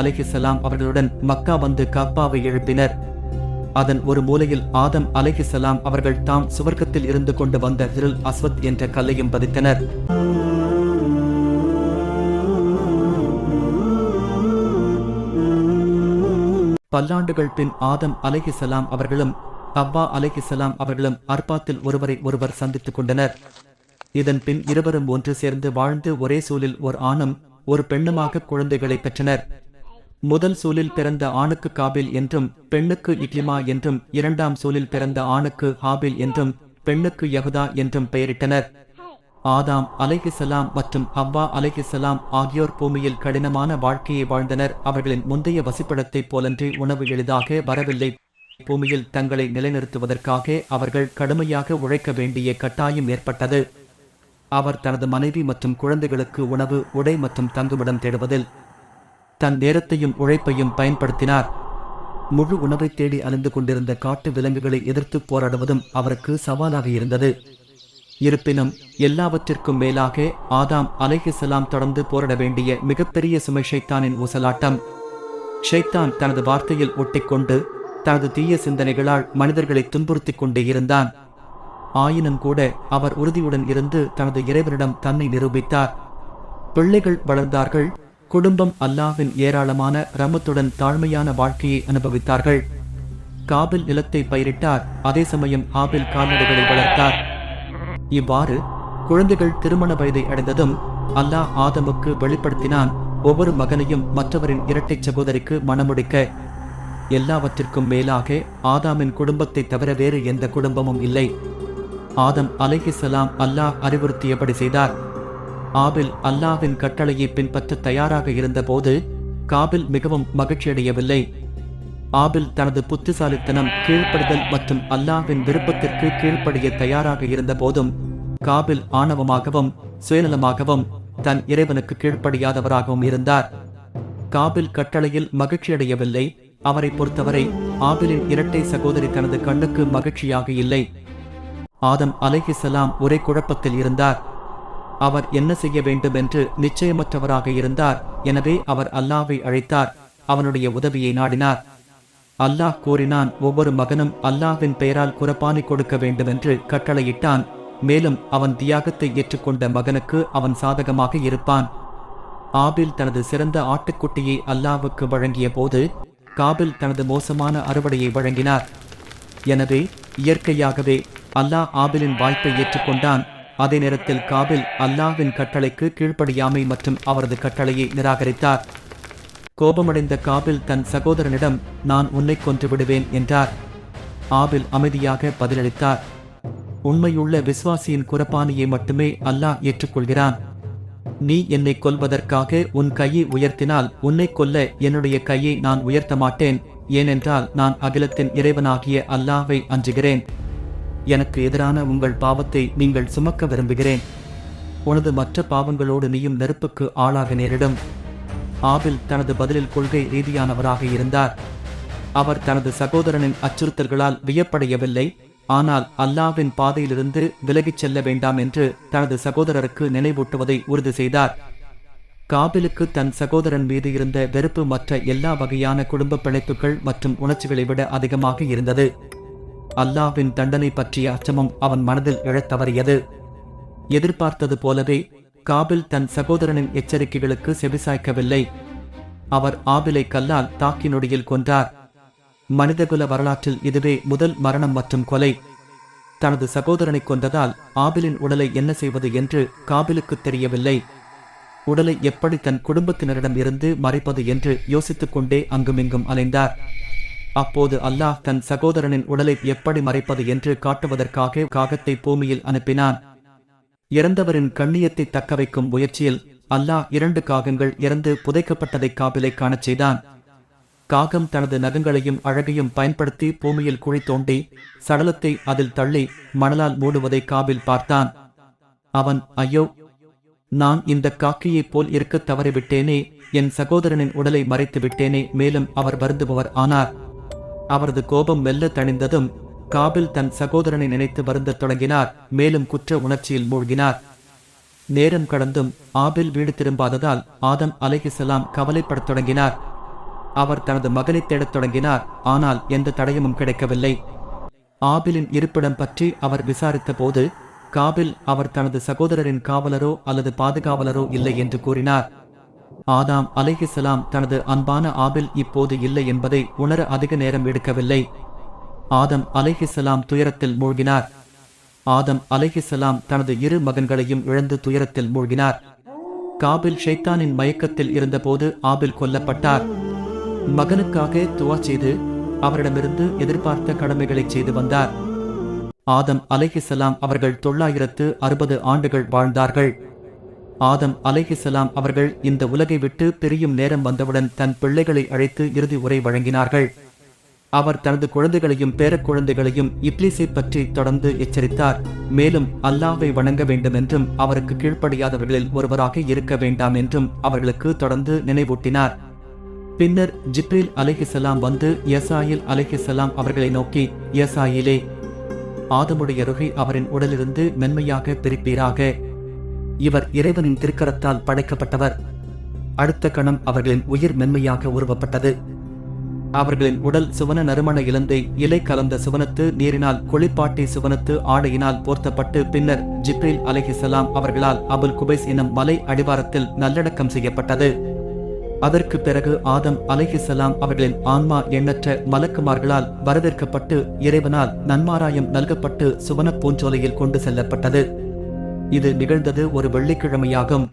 அலைஹிசலாம் அவர்களுடன் மக்கா வந்து கப்பாவை எழுப்பினர். அதன் ஒரு மூலையில் ஆதம் அலைஹிசலாம் அவர்கள் தாம் சுவர்க்கத்தில் இருந்து கொண்டு வந்த ஹிருல் அஸ்வத் என்ற கல்லையும் பதித்தனர். பல்லாண்டுகள் பின் ஆதம் அலைஹிசலாம் அவர்களும் அவ்வா அலைஹிசலாம் அவர்களும் அர்பாத்தில் ஒருவரை ஒருவர் சந்தித்துக் கொண்டனர். இதன் பின் இருவரும் ஒன்று சேர்ந்து வாழ்ந்து ஒரே சூழில் ஒரு ஆணும் ஒரு பெண்ணுமாக குழந்தைகளை பெற்றனர். முதல் சூழில் பிறந்த ஆணுக்கு காபில் என்றும் பெண்ணுக்கு இக்லிமா என்றும் இரண்டாம் சூழில் பிறந்த ஆணுக்கு ஹாபில் என்றும் பெண்ணுக்கு யகுதா என்றும் பெயரிட்டனர். ஆதாம் அலைகிசலாம் மற்றும் ஹவ்வா அலைகிசலாம் ஆகியோர் பூமியில் கடினமான வாழ்க்கையை வாழ்ந்தனர். அவர்களின் முந்தைய வசிப்பிடத்தைப் போலன்றி உணவு எளிதாக வரவில்லை. பூமியில் தங்களை நிலைநிறுத்துவதற்காக அவர்கள் கடுமையாக உழைக்க வேண்டிய கட்டாயம் ஏற்பட்டது. அவர் தனது மனைவி மற்றும் குழந்தைகளுக்கு உணவு உடை மற்றும் தங்குமிடம் தேடுவதில் தன் நேரத்தையும் உழைப்பையும் பயன்படுத்தினார். முழு உணவை தேடி அலைந்து கொண்டிருந்த காட்டு விலங்குகளை எதிர்த்து போராடுவதும் அவருக்கு சவாலாக இருந்தது. இருப்பினும் எல்லாவற்றிற்கும் மேலாக ஆதாம் அலைஹிசலாம் தொடர்ந்து போராட வேண்டிய மிகப்பெரிய சுமை ஷைத்தானின் ஊசலாட்டம். ஷைத்தான் தனது வார்த்தையில் ஒட்டிக்கொண்டு தனது தீய சிந்தனைகளால் மனிதர்களை துன்புறுத்திக் கொண்டே இருந்தான். ஆயினும் கூட அவர் உறுதியுடன் இருந்து தனது இறைவனிடம் தன்னை நிரூபித்தார். பிள்ளைகள் வளர்ந்தார்கள் குடும்பம் அல்லாவின் ஏராளமான ரமத்துடன் தாழ்மையான வாழ்க்கையை அனுபவித்தார்கள். காபில் நிலத்தை பயிரிட்டார். அதே சமயம் ஆபில் கால்நடைகளை வளர்த்தார். இவ்வாறு குழந்தைகள் திருமண வயதை அடைந்ததும் அல்லாஹ் ஆதமுக்கு வெளிப்படுத்தினான். ஒவ்வொரு மகனையும் மற்றவரின் இரட்டை சகோதரிக்கு மணமுடிக்க. எல்லாவற்றிற்கும் மேலாக ஆதாமின் குடும்பத்தை தவிர வேறு எந்த குடும்பமும் இல்லை. ஆதம் அலைஹிசலாம் அல்லாஹ் அறிவுறுத்தியபடி செய்தார். ஆபில் அல்லாவின் கட்டளையை பின்பற்ற தயாராக இருந்தபோது காபில் மிகவும் மகிழ்ச்சியடையவில்லை. ஆபில் தனது புத்திசாலித்தனம் கீழ்ப்படுதல் மற்றும் அல்லாவின் விருப்பத்திற்கு கீழ்ப்படிய தயாராக இருந்த போதும் காபில் ஆணவமாகவும் சுயநலமாகவும் தன் இறைவனுக்கு கீழ்ப்படியாதவராகவும் இருந்தார். காபில் கட்டளையில் மகிழ்ச்சியடையவில்லை. அவரை பொறுத்தவரை ஆபிலின் இரட்டை சகோதரி தனது கண்ணுக்கு மகிழ்ச்சியாக இல்லை. ஆதம் அலைஹிசலாம் ஒரே குழப்பத்தில் இருந்தார். அவர் என்ன செய்ய வேண்டும் என்று நிச்சயமற்றவராக இருந்தார். எனவே அவர் அல்லாவை அழைத்தார். அவனுடைய உதவியை நாடினார். அல்லாஹ் கூறினான் ஒவ்வொரு மகனும் அல்லாஹ்வின் பெயரால் குரப்பானி கொடுக்க வேண்டும் என்று கட்டளையிட்டான். மேலும் அவன் தியாகத்தை ஏற்றுக்கொண்ட மகனுக்கு அவன் சாதகமாக இருப்பான். ஆபில் தனது சிறந்த ஆட்டுக்குட்டியை அல்லாவுக்கு வழங்கிய போது காபில் தனது மோசமான அறுவடையை வழங்கினார். எனவே இயற்கையாகவே அல்லாஹ் ஆபிலின் வாய்ப்பை ஏற்றுக்கொண்டான். அதே நேரத்தில் காபில் அல்லாஹ்வின் கட்டளைக்கு கீழ்ப்படியாமை மற்றும் அவரது கட்டளையை நிராகரித்தார். கோபமடைந்த காபில் தன் சகோதரனிடம் நான் உன்னை கொன்று விடுவேன் என்றார். ஆபில் அமைதியாக பதிலளித்தார். உண்மையுள்ள விசுவாசியின் குரப்பானியை மட்டுமே அல்லாஹ் ஏற்றுக்கொள்கிறான். நீ என்னை கொல்வதற்காக உன் கையை உயர்த்தினால் உன்னை கொல்ல என்னுடைய கையை நான் உயர்த்த மாட்டேன். ஏனென்றால் நான் அகிலத்தின் இறைவனாகிய அல்லாவை அஞ்சுகிறேன். எனக்கு எதிரான உங்கள் பாவத்தை நீங்கள் சுமக்க விரும்புகிறேன். உனது மற்ற பாவங்களோடு நீயும் நெருப்புக்கு ஆளாக நேரிடும். ஆபில் தனது பதிலில் கொள்கை ரீதியானவராக இருந்தார். அவர் தனது சகோதரனின் அச்சுறுத்தல்களால் வியப்படையவில்லை. ஆனால் அல்லாவின் பாதையிலிருந்து விலகிச் செல்ல வேண்டாம் என்று தனது சகோதரருக்கு நினைவூட்டுவதை உறுதி செய்தார். காபிலுக்கு தன் சகோதரன் மீது இருந்த வெறுப்பு மற்ற எல்லா வகையான குடும்ப பிழைப்புகள் மற்றும் உணர்ச்சிகளை விட அதிகமாக இருந்தது. அல்லாவின் தண்டனை பற்றிய அச்சமும் அவன் மனதில் எழத் தவறியது எதிர்பார்த்தது போலவே காபில் தன் சகோதரனின் எச்சரிக்கைகளுக்கு செவிசாய்க்கவில்லை. அவர் ஆபிலை கல்லால் தாக்கி நொடியில் கொன்றார். மனிதகுல வரலாற்றில் இதுவே முதல் மரணம் மற்றும் கொலை. தனது சகோதரனை கொன்றதால் ஆபிலின் உடலை என்ன செய்வது என்று காபிலுக்கு தெரியவில்லை. உடலை எப்படி தன் குடும்பத்தினரிடம் இருந்து மறைப்பது என்று யோசித்துக் கொண்டே அங்குமிங்கும் அலைந்தார். அப்போது அல்லாஹ் தன் சகோதரனின் உடலை எப்படி மறைப்பது என்று காட்டுவதற்காக காகத்தை பூமியில் அனுப்பினான். இறந்தவரின் கண்ணியத்தை தக்கவைக்கும் முயற்சியில் அல்லாஹ் இரண்டு காகங்கள் இறந்து புதைக்கப்பட்டதை காபிலை காணச் செய்தான். காகம் தனது நகங்களையும் அழகையும் பயன்படுத்தி பூமியில் குழி தோண்டி சடலத்தை அதில் தள்ளி மணலால் மூடுவதை காபில் பார்த்தான். அவன் ஐயோ நான் இந்த காக்கையைப் போல் இருக்க தவறிவிட்டேனே என் சகோதரனின் உடலை மறைத்து விட்டேனே மேலும் அவர் வருந்துபவர் ஆனார். அவரது கோபம் மெல்ல தணிந்ததும் காபில் தன் சகோதரனை நினைத்து வருந்த தொடங்கினார். மேலும் குற்ற உணர்ச்சியில் மூழ்கினார். நேரம் கடந்தும் ஆபில் வீடு திரும்பாததால் ஆதம் அலைகிசலாம் கவலைப்படத் தொடங்கினார். அவர் தனது மகனை தேடத் தொடங்கினார். ஆனால் எந்த தடயமும் கிடைக்கவில்லை. ஆபிலின் இருப்பிடம் பற்றி அவர் விசாரித்த போது காபில் அவர் தனது சகோதரரின் காவலரோ அல்லது பாதுகாவலரோ இல்லை என்று கூறினார். ஆதாம் அலைஹிசலாம் தனது அன்பான ஆபில் இப்போது இல்லை என்பதை உணர அதிக நேரம் எடுக்கவில்லை. ஆதம் அலைஹிசலாம் துயரத்தில் மூழ்கினார். ஆதம் அலைஹிசலாம் தனது இரு மகன்களையும் இழந்து துயரத்தில் மூழ்கினார். காபில் ஷைத்தானின் மயக்கத்தில் இருந்தபோது ஆபில் கொல்லப்பட்டார். மகனுக்காக துவா செய்து அவரிடமிருந்து எதிர்பார்த்த கடமைகளை செய்து வந்தார். ஆதம் அலைஹிசலாம் அவர்கள் தொள்ளாயிரத்து அறுபது ஆண்டுகள் வாழ்ந்தார்கள். ஆதம் அலைஹிசலாம் அவர்கள் இந்த உலகை விட்டு பிரியும் நேரம் வந்தவுடன் தன் பிள்ளைகளை அழைத்து இறுதி உரை வழங்கினார்கள். அவர் தனது குழந்தைகளையும் பேரக்குழந்தைகளையும் இப்லிசை பற்றி தொடர்ந்து எச்சரித்தார். மேலும் அல்லாவை வணங்க வேண்டும் என்றும் அவருக்கு கீழ்ப்படியாதவர்களில் ஒருவராக இருக்க வேண்டாம் என்றும் அவர்களுக்கு தொடர்ந்து நினைவூட்டினார். பின்னர் ஜிப்ரில் அலைஹிசலாம் வந்து யசாயில் அலைஹிசலாம் அவர்களை நோக்கி யசாயிலே ஆதமுடைய ருகை அவரின் உடலிருந்து மென்மையாக பிரிப்பீராக. இவர் இறைவனின் திருக்கரத்தால் படைக்கப்பட்டவர். அடுத்த கணம் அவர்களின் உயிர் மென்மையாக உருவப்பட்டது. அவர்களின் உடல் சுவன நறுமண இலந்தை இலை கலந்த சுவனத்து நீரினால் குளிப்பாட்டி சுவனத்து ஆடையினால் போர்த்தப்பட்டு பின்னர் ஜிப்ரில் அலைஹிசலாம் அவர்களால் அபுல் குபைஸ் எனும் மலை அடிவாரத்தில் நல்லடக்கம் செய்யப்பட்டது. அதற்கு பிறகு ஆதம் அலைஹிசலாம் அவர்களின் ஆன்மா எண்ணற்ற மலக்குமார்களால் வரவேற்கப்பட்டு இறைவனால் நன்மாராயம் நல்கப்பட்டு சுவனப் பூஞ்சோலையில் கொண்டு செல்லப்பட்டது. இது நிகழ்ந்தது ஒரு வெள்ளிக்கிழமையாகும்.